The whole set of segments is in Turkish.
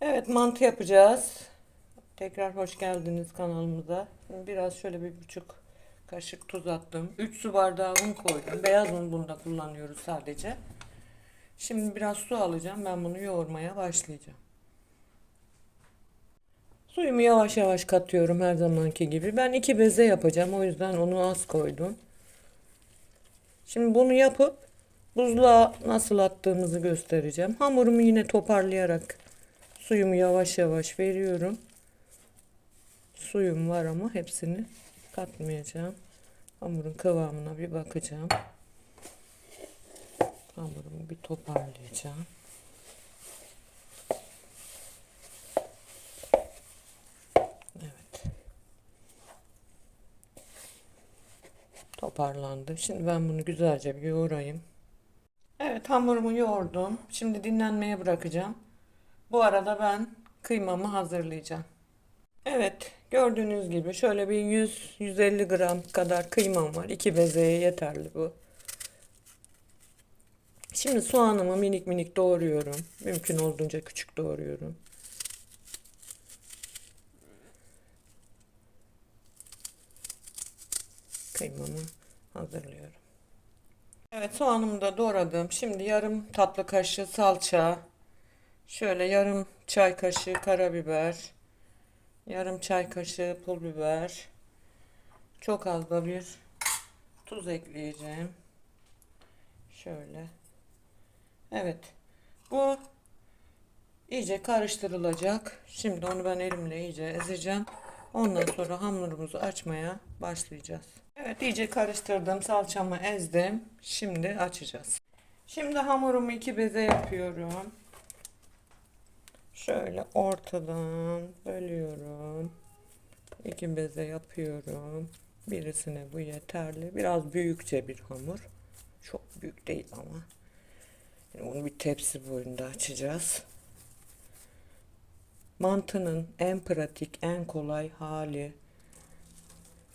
Evet mantı yapacağız. Tekrar hoş geldiniz kanalımıza. Biraz şöyle bir buçuk kaşık tuz attım. 3 su bardağı un koydum. Beyaz un bunda kullanıyoruz sadece. Şimdi biraz su alacağım. Ben bunu yoğurmaya başlayacağım. Suyumu yavaş yavaş katıyorum her zamanki gibi. Ben iki beze yapacağım. O yüzden onu az koydum. Şimdi bunu yapıp buzluğa nasıl attığımızı göstereceğim. Hamurumu yine toparlayarak suyumu yavaş yavaş veriyorum. Suyum var ama hepsini katmayacağım. Hamurun kıvamına bir bakacağım. Hamurumu bir toparlayacağım. Evet. Toparlandı. Şimdi ben bunu güzelce bir yoğurayım. Evet hamurumu yoğurdum. Şimdi dinlenmeye bırakacağım. Bu arada ben kıymamı hazırlayacağım. Evet gördüğünüz gibi şöyle bir 100-150 gram kadar kıymam var. İki bezeye yeterli bu. Şimdi soğanımı minik minik doğruyorum. Mümkün olduğunca küçük doğruyorum. Kıymamı hazırlıyorum. Evet soğanımı da doğradım. Şimdi yarım tatlı kaşığı salça, şöyle yarım çay kaşığı karabiber, yarım çay kaşığı pul biber, çok az da bir tuz ekleyeceğim. Şöyle. Evet. Bu iyice karıştırılacak. Şimdi onu ben elimle iyice ezeceğim. Ondan sonra hamurumuzu açmaya başlayacağız. Evet iyice karıştırdım. Salçamı ezdim. Şimdi açacağız. Şimdi hamurumu iki beze yapıyorum. Şöyle ortadan bölüyorum. İki beze yapıyorum. Birisine bu yeterli. Biraz büyükçe bir hamur. Çok büyük değil ama. Yani onu bir tepsi boyunda açacağız. Mantının en pratik, en kolay hali.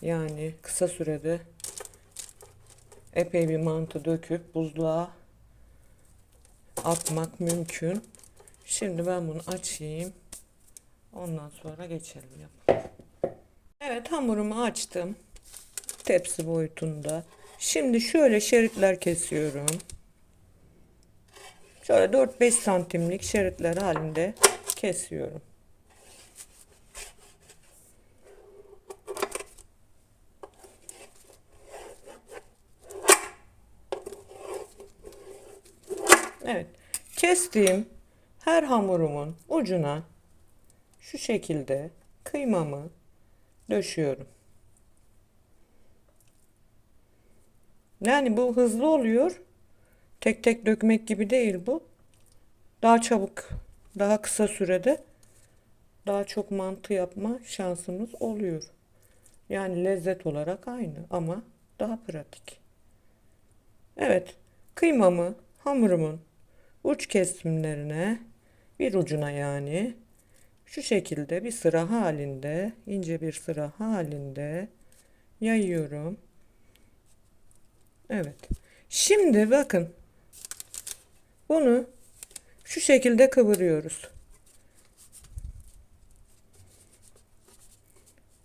Yani kısa sürede epey bir mantı döküp buzluğa atmak mümkün. Şimdi ben bunu açayım. Ondan sonra geçelim yap. Evet hamurumu açtım. Tepsi boyutunda. Şimdi şöyle şeritler kesiyorum. Şöyle 4-5 santimlik şeritler halinde kesiyorum. Evet. Kestiğim her hamurumun ucuna şu şekilde kıymamı döşüyorum. Yani bu hızlı oluyor. Tek tek dökmek gibi değil bu. Daha çabuk, daha kısa sürede daha çok mantı yapma şansımız oluyor. Yani lezzet olarak aynı ama daha pratik. Evet, kıymamı hamurumun uç kesimlerine bir ucuna yani şu şekilde bir sıra halinde ince bir sıra halinde yayıyorum. Evet. Şimdi bakın bunu şu şekilde kıvırıyoruz.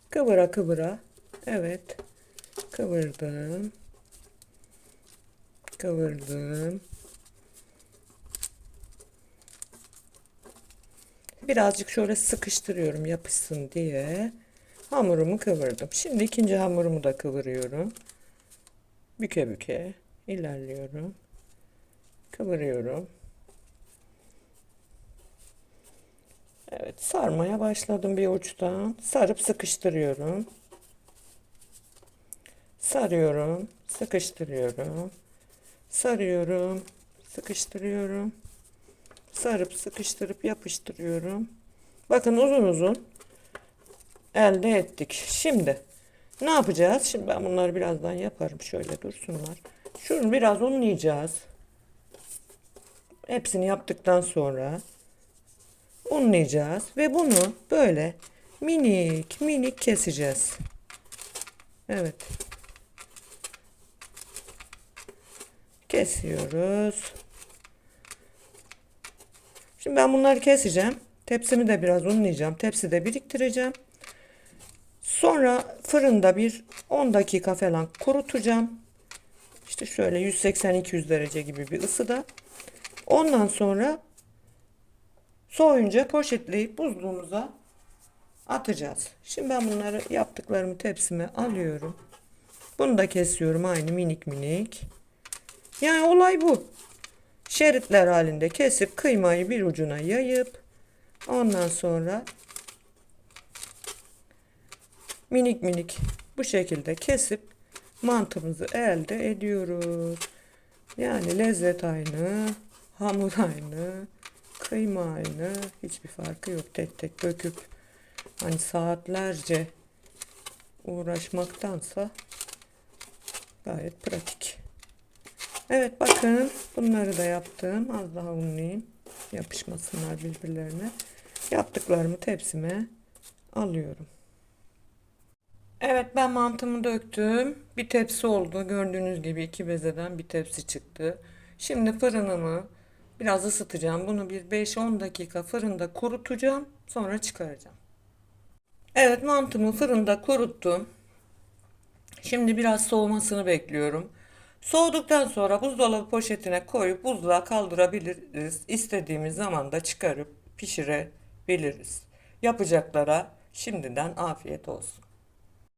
Kıvıra kıvıra. Evet. Kıvırdım. Kıvırdım. Birazcık şöyle sıkıştırıyorum yapışsın diye. Hamurumu kıvırdım. Şimdi ikinci hamurumu da kıvırıyorum. Büke büke ilerliyorum. Kıvırıyorum. Evet sarmaya başladım bir uçtan. Sarıp sıkıştırıyorum. Sarıyorum, sıkıştırıyorum. Sarıyorum, sıkıştırıyorum. Sarıp sıkıştırıp yapıştırıyorum. Bakın uzun uzun elde ettik. Şimdi ne yapacağız? Şimdi ben bunları birazdan yaparım. Şöyle dursunlar. Şunu biraz unlayacağız. Hepsini yaptıktan sonra unlayacağız ve bunu böyle minik minik keseceğiz. Evet. Kesiyoruz. Şimdi ben bunları keseceğim. Tepsimi de biraz unlayacağım. Tepside biriktireceğim. Sonra fırında bir 10 dakika falan kurutacağım. İşte şöyle 180-200 derece gibi bir ısıda. Ondan sonra soğuyunca poşetleyip buzluğumuza atacağız. Şimdi ben bunları yaptıklarımı tepsime alıyorum. Bunu da kesiyorum aynı minik minik. Yani olay bu. Şeritler halinde kesip kıymayı bir ucuna yayıp ondan sonra minik minik bu şekilde kesip mantımızı elde ediyoruz. Yani lezzet aynı, hamur aynı, kıyma aynı. Hiçbir farkı yok. Tek tek döküp hani saatlerce uğraşmaktansa gayet pratik. Evet bakın bunları da yaptım. Az daha unlayayım. Yapışmasınlar birbirlerine. Yaptıklarımı tepsime alıyorum. Evet ben mantımı döktüm. Bir tepsi oldu. Gördüğünüz gibi iki bezeden bir tepsi çıktı. Şimdi fırınımı biraz ısıtacağım. Bunu bir 5-10 dakika fırında kurutacağım. Sonra çıkaracağım. Evet mantımı fırında kuruttum. Şimdi biraz soğumasını bekliyorum. Soğuduktan sonra buzdolabı poşetine koyup buzluğa kaldırabiliriz. İstediğimiz zaman da çıkarıp pişirebiliriz. Yapacaklara şimdiden afiyet olsun.